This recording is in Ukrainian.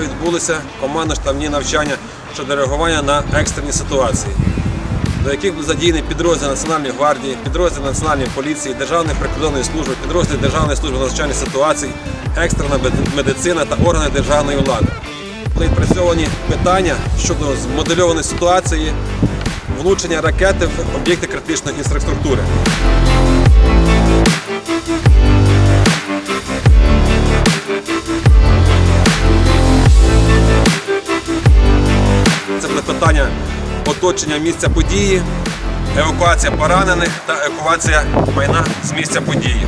відбулися командно-штабні навчання щодо реагування на екстрені ситуації, до яких були задіяні підрозділи Національної гвардії, підрозділи Національної поліції, Державної прикордонної служби, підрозділи Державної служби надзвичайних ситуацій, екстрена медицина та органи державної влади. Були відпрацьовані питання щодо змодельованої ситуації влучення ракети в об'єкти критичної інфраструктури. Це питання оточення місця події, евакуація поранених та евакуація майна з місця події.